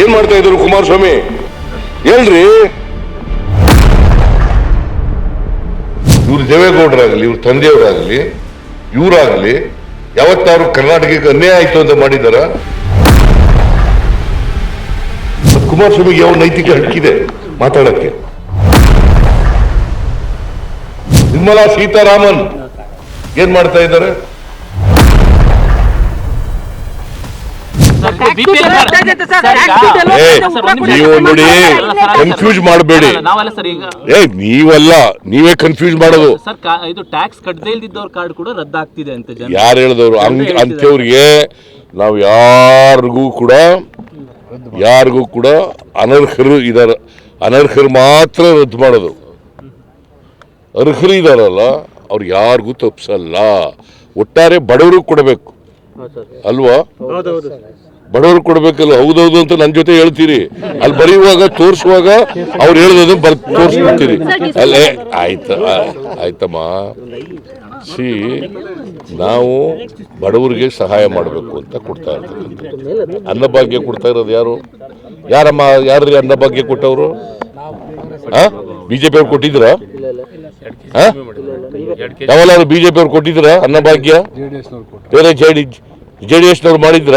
ಏನ್ ಮಾಡ್ತಾ ಇದ್ರು ಕುಮಾರಸ್ವಾಮಿ? ಹೇಳ್ರಿ. ಇವ್ರು ದೇವೇಗೌಡರಾಗಲಿ, ಇವ್ರ ತಂದೆಯವರಾಗಲಿ, ಇವರಾಗಲಿ ಯಾವತ್ತಾರು ಕರ್ನಾಟಕಕ್ಕೆ ಅನ್ಯಾಯ ಆಯ್ತು ಅಂತ ಮಾಡಿದಾರ ಕುಮಾರಸ್ವಾಮಿಗೆ ಯಾವ ನೈತಿಕ ಹಕ್ಕಿದೆ ಮಾತಾಡಕ್ಕೆ? ನಿರ್ಮಲಾ ಸೀತಾರಾಮನ್ ಏನ್ ಮಾಡ್ತಾ ಇದ್ದಾರೆ? ನೀವು ನೋಡಿ ಕನ್ಫ್ಯೂಸ್ ಮಾಡಬೇಡಿ. ನಾವಲ್ಲ ಸರ್ ಈಗ ಏ ನೀವಲ್ಲ ನೀವೇ ಕನ್ಫ್ಯೂಸ್ ಮಾಡೋದು. ಸರ್ ಇದು ಟ್ಯಾಕ್ಸ್ ಕಟ್ಟದೇ ಇಲ್ದಿದ್ದವ್ರ ಕಾರ್ಡ್ ಕೂಡ ರದ್ದಾಗ್ತಿದೆ ಅಂತ ಜನ ಯಾರು ಹೇಳಿದವರು? ಅಂತವ್ರಿಗೆ ಅಂಥವ್ರಿಗೆ ನಾವು ಯಾರಿಗೂ ಕೂಡ ಯಾರಿಗೂ ಕೂಡ ಅನರ್ಹರು ಇದಾರ. ಅನರ್ಹರು ಮಾತ್ರ ರದ್ದು ಮಾಡೋದು. ಅರ್ಹರು ಇದಾರಲ್ಲ ಅವ್ರು ಯಾರಿಗೂ ತಪ್ಪಿಸಲ್ಲ ಒಟ್ಟಾರೆ ಬಡವರು ಕೊಡಬೇಕು. ಅಲ್ವಾ? ಬಡವರು ಕೊಡ್ಬೇಕಲ್ಲ ಹೌದೌದು ಅಂತ ನನ್ನ ಜೊತೆ ಹೇಳ್ತೀರಿ. ಅಲ್ಲಿ ಬರೆಯುವಾಗ ತೋರಿಸುವಾಗ ಅವ್ರು ಹೇಳೋದನ್ನು ಬರ್ ತೋರಿಸ್ಬಿಡ್ತೀರಿ. ಅಲ್ಲೇ ಆಯ್ತ ಆಯ್ತಮ್ಮ. ಸಿ ನಾವು ಬಡವರಿಗೆ ಸಹಾಯ ಮಾಡಬೇಕು ಅಂತ ಕೊಡ್ತಾ ಇರ್ತಕ್ಕಂಥದ್ದು. ಅನ್ನಭಾಗ್ಯ ಕೊಡ್ತಾ ಇರೋದು ಯಾರು? ಯಾರಮ್ಮ ಯಾರ್ರಿ ಅನ್ನಭಾಗ್ಯ ಕೊಟ್ಟವರು? ಆ? ಬಿಜೆಪಿ ಅವ್ರು ಕೊಟ್ಟಿದ್ರ ಯಾವಲ್ಲಾರು ಬಿಜೆಪಿ ಅವ್ರು ಕೊಟ್ಟಿದ್ರ ಅನ್ನಭಾಗ್ಯ? ಬೇರೆ ಜೆ ಡಿ ಜೆ ಡಿ ಎಸ್ನವ್ರು ಮಾಡಿದ್ರ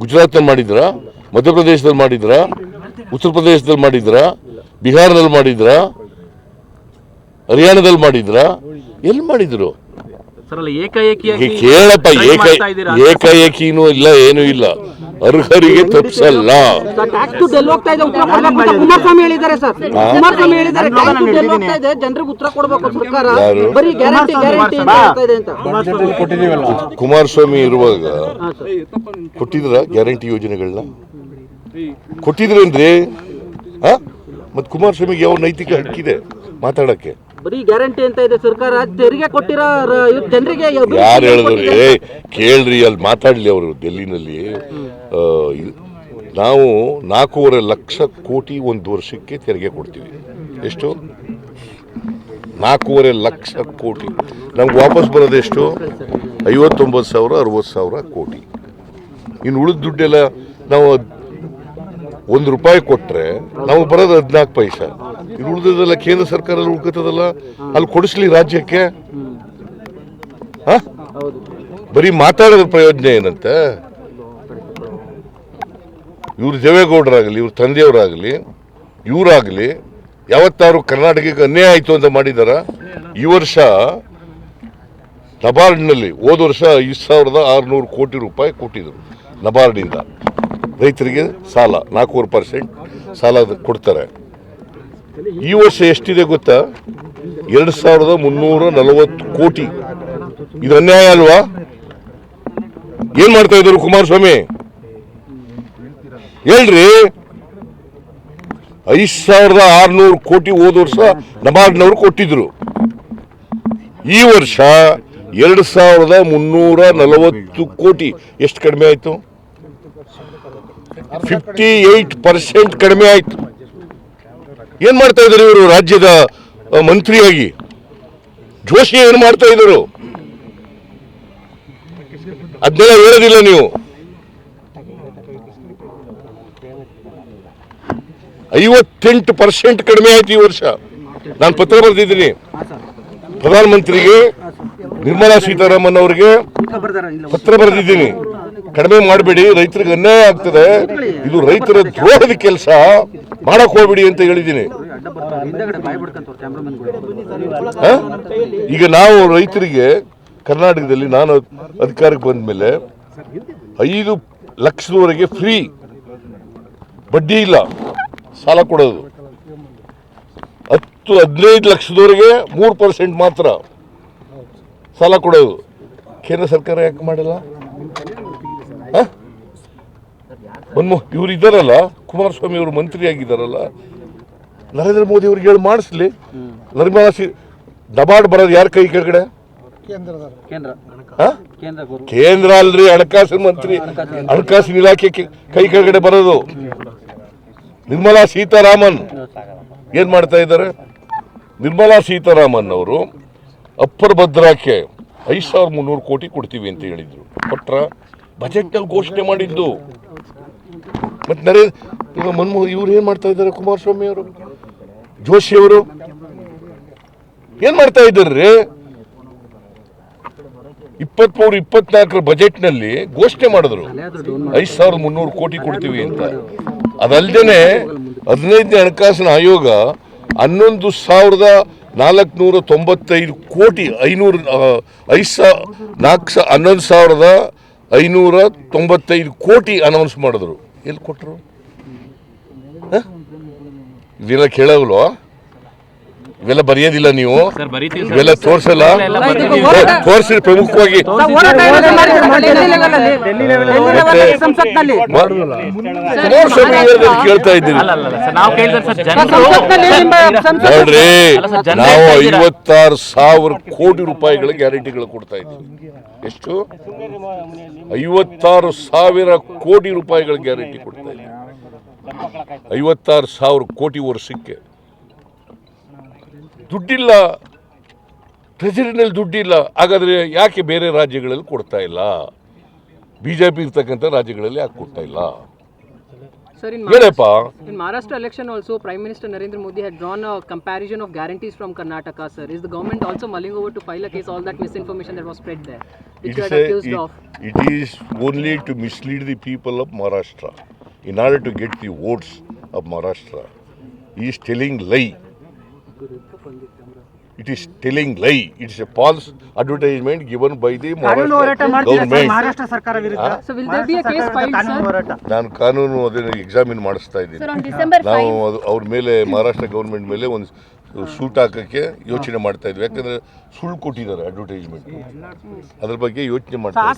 ಗುಜರಾತ್ನಲ್ಲಿ ಮಾಡಿದ್ರ? ಮಧ್ಯಪ್ರದೇಶದಲ್ಲಿ ಮಾಡಿದ್ರ? ಉತ್ತರ ಪ್ರದೇಶದಲ್ಲಿ ಮಾಡಿದ್ರ? ಬಿಹಾರದಲ್ಲಿ ಮಾಡಿದ್ರ? ಹರಿಯಾಣದಲ್ಲಿ ಮಾಡಿದ್ರ? ಎಲ್ಲಿ ಮಾಡಿದ್ರು ಕೇಳಪ್ಪ ಏಕಾಏಕಿನೂ ಇಲ್ಲ ಏನೂ ಇಲ್ಲ. ಅರ್ಹರಿಗೆ ತಪ್ಪಿಸಲ್ಲ ಟ್ಯಾಕ್ಸ್ ದುಡ್ಡು ಎಲ್ಲಿ ಹೋಗ್ತಾ ಇದೆ ಉತ್ತರ ಕೊಡ್ಬೇಕು ಅಂತ ಕುಮಾರಸ್ವಾಮಿ ಹೇಳಿದ್ದಾರೆ ಸರ್ ಕುಮಾರಸ್ವಾಮಿ ಹೇಳಿದ್ದಾರೆ ಜನರಿಗೆ ಉತ್ತರ ಕೊಡಬೇಕು ಸರ್ಕಾರ? ಬರೀ ಗ್ಯಾರಂಟಿ ಗ್ಯಾರಂಟಿ ಕುಮಾರಸ್ವಾಮಿ ಇರುವಾಗ ಕೊಟ್ಟಿದ್ರ ಗ್ಯಾರಂಟಿ ಯೋಜನೆಗಳನ್ನ? ಕೊಟ್ಟಿದ್ರೇನ್ರಿ? ಮತ್ತೆ ಮತ್ ಕುಮಾರಸ್ವಾಮಿಗೆ ಯಾವ ನೈತಿಕ ಹಕ್ಕಿದೆ ಮಾತಾಡಕ್ಕೆ? ಬರೀ ಗ್ಯಾರಂಟಿ ಅಂತ ಇದೆ ಸರ್ಕಾರ. ತೆರಿಗೆ ಕೊಟ್ಟಿರೋ ಜನರಿಗೆ ಯಾರು ಹೇಳಿದ್ರು ಏ ಕೇಳ್ರಿ ಅಲ್ಲಿ ಮಾತಾಡ್ಲಿ ಅವರು ಡೆಲ್ಲಿನಲ್ಲಿ ನಾವು ನಾಲ್ಕೂವರೆ ಲಕ್ಷ ಕೋಟಿ ಒಂದು ವರ್ಷಕ್ಕೆ ತೆರಿಗೆ ಕೊಡ್ತೀವಿ. ಎಷ್ಟು? ನಾಲ್ಕೂವರೆ ಲಕ್ಷ ಕೋಟಿ. ನಮ್ಗೆ ವಾಪಸ್ ಬರೋದೆಷ್ಟು ಐವತ್ತೊಂಬತ್ತು ಸಾವಿರ ಅರವತ್ತು ಸಾವಿರ ಕೋಟಿ. ಇನ್ನು ಉಳಿದ ದುಡ್ಡೆಲ್ಲ ನಾವು ಒಂದು ರೂಪಾಯಿ ಕೊಟ್ರೆ ನಾವು ಬರೋದು ಹದಿನಾಲ್ಕು ಪೈಸೆ. ಇದು ಉಳಿದದಲ್ಲ ಕೇಂದ್ರ ಸರ್ಕಾರ ಉಳ್ಕತದಲ್ಲ ಅಲ್ಲಿ ಕೊಡಿಸ್ಲಿ ರಾಜ್ಯಕ್ಕೆ. ಬರೀ ಮಾತಾಡೋದ್ರ ಪ್ರಯೋಜನ ಏನಂತೆ? ಇವ್ರು ದೇವೇಗೌಡರಾಗಲಿ, ಇವ್ರ ತಂದೆಯವರಾಗಲಿ, ಇವರಾಗಲಿ, ಯಾವತ್ತಾರು ಕರ್ನಾಟಕಕ್ಕೆ ಅನ್ಯಾಯ ಆಯಿತು ಅಂತ ಮಾಡಿದಾರ, ಈ ವರ್ಷ ನಬಾರ್ಡ್ನಲ್ಲಿ, ಹೋದ ವರ್ಷ ಐದು ಸಾವಿರದ ಆರುನೂರು ಕೋಟಿ ರೂಪಾಯಿ ಕೊಟ್ಟಿದ್ರು ನಬಾರ್ಡಿಂದ. ರೈತರಿಗೆ ಸಾಲ, ನಾಲ್ಕೂವರೆ ಪರ್ಸೆಂಟ್. ಸಾಲ ಕೊಡ್ತಾರೆ. ಈ ವರ್ಷ ಎಷ್ಟಿದೆ ಗೊತ್ತಾ? ಎರಡು ಸಾವಿರದ ಮುನ್ನೂರ ನಲವತ್ತು ಕೋಟಿ. ಇದು ಅನ್ಯಾಯ ಅಲ್ವಾ? ಏನ್ ಮಾಡ್ತಾ ಇದ್ರು ಕುಮಾರಸ್ವಾಮಿ? ಹೇಳ್ರಿ. ಐದ್ ಸಾವಿರದ ಆರ್ನೂರು ಕೋಟಿ ಹೋದ ವರ್ಷ ನಬಾರ್ಡ್ನವರು ಕೊಟ್ಟಿದ್ರು. ಈ ವರ್ಷ ಎರಡು ಸಾವಿರದ ಮುನ್ನೂರ ನಲವತ್ತು ಕೋಟಿ. ಎಷ್ಟು ಕಡಿಮೆ ಆಯ್ತು? ಫಿಫ್ಟಿ ಏಟ್ ಪರ್ಸೆಂಟ್ ಕಡಿಮೆ ಆಯ್ತು. ಏನ್ ಮಾಡ್ತಾ ಇದ್ದಾರೆ ಇವರು ರಾಜ್ಯದ ಮಂತ್ರಿಯಾಗಿ? ಜೋಶಿ ಏನ್ ಮಾಡ್ತಾ ಇದ್ರು ಅದನ್ನೆಲ್ಲ ಹೇಳೋದಿಲ್ಲ ನೀವು. ಐವತ್ತೆಂಟು ಪರ್ಸೆಂಟ್ ಕಡಿಮೆ ಆಯ್ತು ಈ ವರ್ಷ. ನಾನು ಪತ್ರ ಬರೆದಿದ್ದೀನಿ. ಪ್ರಧಾನಮಂತ್ರಿಗೆ, ನಿರ್ಮಲಾ ಸೀತಾರಾಮನ್ ಅವರಿಗೆ ಪತ್ರ ಬರೆದಿದ್ದೀನಿ. ಕಡಿಮೆ ಮಾಡಬೇಡಿ, ರೈತರಿಗೆ ಅನ್ಯಾಯ ಆಗ್ತದೆ. ಇದು ರೈತರ ದ್ರೋಹದ ಕೆಲಸ. ಮಾಡಕ್ ಹೋಗ್ಬಿಡಿ ಅಂತ ಹೇಳಿದ್ದೀನಿ? ಈಗ ನಾವು ರೈತರಿಗೆ, ಕರ್ನಾಟಕದಲ್ಲಿ ನಾನು ಅಧಿಕಾರಕ್ಕೆ ಬಂದ ಮೇಲೆ ಐದು ಲಕ್ಷದವರೆಗೆ ಫ್ರೀ ಬಡ್ಡಿ ಇಲ್ಲ, ಸಾಲ ಕೊಡೋದು. ಹತ್ತು, ಹದಿನೈದು ಲಕ್ಷದವರೆಗೆ ಮೂರು ಪರ್ಸೆಂಟ್ ಮಾತ್ರ ಸಾಲ ಕೊಡೋದು. ಕೇಂದ್ರ ಸರ್ಕಾರ ಯಾಕೆ ಮಾಡಲ್ಲ? ಹ? ಮನ್ಮೋ ಇವ್ರು ಇದ್ದಾರಲ್ಲ ಕುಮಾರಸ್ವಾಮಿ ಅವರು ಮಂತ್ರಿ ಆಗಿದ್ದಾರಲ್ಲ ನರೇಂದ್ರ ಮೋದಿ ಅವ್ರಿಗೆ ಹೇಳಿ ಮಾಡಿಸ್ಲಿ. ನಿರ್ಮಲಾ ಸಿ ದಬಾಡ್ ಬರೋದು ಯಾರ ಕೈ ಕೆಳಗಡೆ? ಕೇಂದ್ರ. ಅಲ್ರಿ ಹಣಕಾಸಿನ ಮಂತ್ರಿ. ಹಣಕಾಸಿನ ಇಲಾಖೆ ಕೆ- ಕೆಳಗಡೆ ಬರೋದು. ನಿರ್ಮಲಾ ಸೀತಾರಾಮನ್. ಏನ್ ಮಾಡ್ತಾ ಇದ್ದಾರೆ? ನಿರ್ಮಲಾ ಸೀತಾರಾಮನ್ ಅವರು ಅಪ್ಪರ್ ಭದ್ರಾಕ್ಕೆ ಐದು ಸಾವಿರದ ಮುನ್ನೂರು ಕೋಟಿ ಕೊಡ್ತೀವಿ ಅಂತ ಹೇಳಿದ್ರು. ಕೊಟ್ರ? ಬಜೆಟ್ನಲ್ಲಿ ಘೋಷಣೆ ಮಾಡಿದ್ದು. ಮತ್ತೆ ನರೇಂದ್ರ ಈಗ ಮನಮೋಹನ್ ಇವ್ರು ಏನು ಮಾಡ್ತಾ ಇದ್ದಾರೆ ಕುಮಾರಸ್ವಾಮಿ ಅವರು? ಜೋಶಿ ಅವರು? ಏನ್ ಮಾಡ್ತಾ ಇದ್ದಾರೆ? ಇಪ್ಪತ್ಮೂರು, ಇಪ್ಪತ್ನಾಲ್ಕರ ಬಜೆಟ್ನಲ್ಲಿ ಘೋಷಣೆ ಮಾಡಿದ್ರು. ಐದು ಸಾವಿರದ ಮುನ್ನೂರು ಕೋಟಿ ಕೊಡ್ತೀವಿ ಅಂತ. ಅದಲ್ದೇನೆ ಹದಿನೈದನೇ ಹಣಕಾಸಿನ ಆಯೋಗ ಹನ್ನೊಂದು ಸಾವಿರದ ನಾಲ್ಕುನೂರ ತೊಂಬತ್ತೈದು ಕೋಟಿ ಐನೂರು ಐದು ಸಾ ನಾಲ್ಕು ಸಾ ಹನ್ನೊಂದು ಸಾವಿರದ ಐನೂರ ತೊಂಬತ್ತೈದು ಕೋಟಿ ಅನೌನ್ಸ್ ಮಾಡಿದ್ರು. ಎಲ್ಲಿ ಕೊಟ್ಟರು ಇದೆಲ್ಲ ಕೇಳಲ್ವಾ ಇವೆಲ್ಲ ಬರೆಯೋದಿಲ್ಲ ನೀವು? ಇವೆಲ್ಲ ತೋರ್ಸಲ್ಲ. ತೋರಿಸಿ ಪ್ರಮುಖವಾಗಿ. ಕುಮಾರಸ್ವಾಮಿ ಕೇಳ್ತಾ ಇದ್ದೀವಿ ನೋಡ್ರಿ ಜನ ನಾವು? ಐವತ್ತಾರು ಸಾವಿರ ಕೋಟಿ ರೂಪಾಯಿಗಳ ಗ್ಯಾರಂಟಿಗಳು ಕೊಡ್ತಾ ಇದ್ದೀವಿ. ಎಷ್ಟು? ಐವತ್ತಾರು ಸಾವಿರ ಕೋಟಿ ರೂಪಾಯಿಗಳ ಗ್ಯಾರಂಟಿ ಕೊಡ್ತಾ ಇದ್ದೀವಿ. ಐವತ್ತಾರು ಸಾವಿರ ಕೋಟಿ ವರ್ಷಕ್ಕೆ. ದುಡ್ಡಿಲ್ಲ. ಟ್ರೆಜರಿನಲ್ಲಿ ದುಡ್ಡಿಲ್ಲ. ಹಾಗಾದರೆ ಯಾಕೆ ಬೇರೆ ರಾಜ್ಯಗಳಲ್ಲಿ ಕೊಡ್ತಾ ಇಲ್ಲ? ಬಿ ಜೆ ಪಿ ಇರ್ತಕ್ಕಂಥ ರಾಜ್ಯಗಳಲ್ಲಿ ಯಾಕೆ ಕೊಡ್ತಾ ಇಲ್ಲ? Maharashtra election also prime minister Narendra Modi had drawn a comparison of guarantees from Karnataka sir is the government also mulling over to file a case all that misinformation that was spread there it is only to mislead the people of Maharashtra in order to get the votes of Maharashtra is telling lie It is telling lie it's a false advertisement given by the ನಾನು ಕಾನೂನು ಅದನ್ನು examine ಮಾಡಿಸ್ತಾ ಇದ್ದೀನಿ. ನಾವು ಅದು ಅವ್ರ ಮೇಲೆ Maharashtra government ಮೇಲೆ ಒಂದು ಸೂಟ್ ಹಾಕೋಕ್ಕೆ ಯೋಚನೆ ಮಾಡ್ತಾ ಇದ್ವಿ. ಯಾಕಂದ್ರೆ ಸುಳ್ಳು ಕೊಟ್ಟಿದ್ದಾರೆ ಅಡ್ವರ್ಟೈಸ್ಮೆಂಟ್ ಅದ್ರ ಬಗ್ಗೆ ಯೋಚನೆ ಮಾಡ್ತಾ ಇದ್ದೀವಿ.